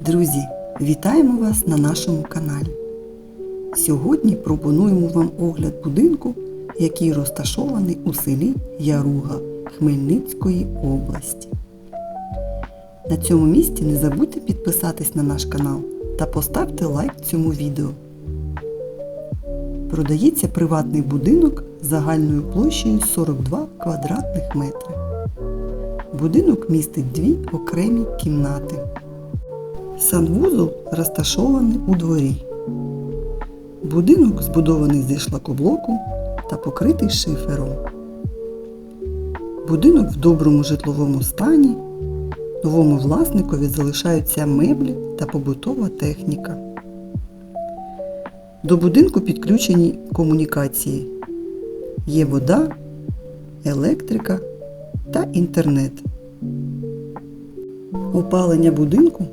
Друзі, вітаємо вас на нашому каналі. Сьогодні пропонуємо вам огляд будинку, який розташований у селі Яруга Хмельницької області. На цьому місці не забудьте підписатись на наш канал та поставте лайк цьому відео. Продається приватний будинок загальною площею 42 квадратних метри. Будинок містить дві окремі кімнати. Санвузол розташований у дворі. Будинок збудований зі шлакоблоку та покритий шифером. Будинок в доброму житловому стані. Новому власникові залишаються меблі та побутова техніка. До будинку підключені комунікації. Є вода, електрика та інтернет. Опалення будинку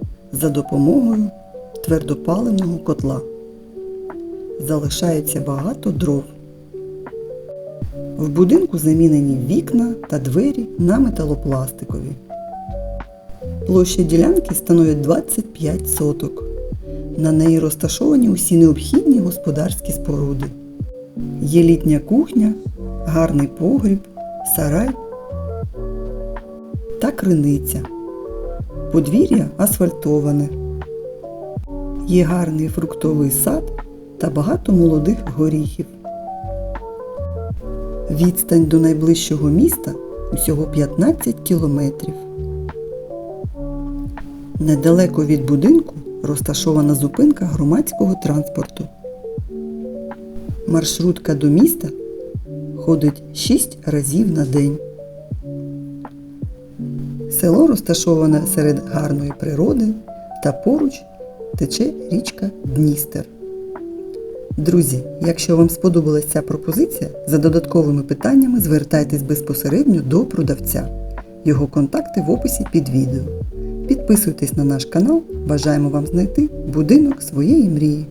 за допомогою твердопаливного котла. Залишається багато дров. В будинку замінені вікна та двері на металопластикові. Площа ділянки становить 25 соток. На неї розташовані усі необхідні господарські споруди. Є літня кухня, гарний погріб, сарай та криниця. Подвір'я асфальтоване. Є гарний фруктовий сад та багато молодих горіхів. Відстань до найближчого міста усього 15 кілометрів. Недалеко від будинку розташована зупинка громадського транспорту. Маршрутка до міста ходить 6 разів на день. Село розташоване серед гарної природи та поруч тече річка Дністер. Друзі, якщо вам сподобалася ця пропозиція, за додатковими питаннями звертайтесь безпосередньо до продавця. Його контакти в описі під відео. Підписуйтесь на наш канал, бажаємо вам знайти будинок своєї мрії.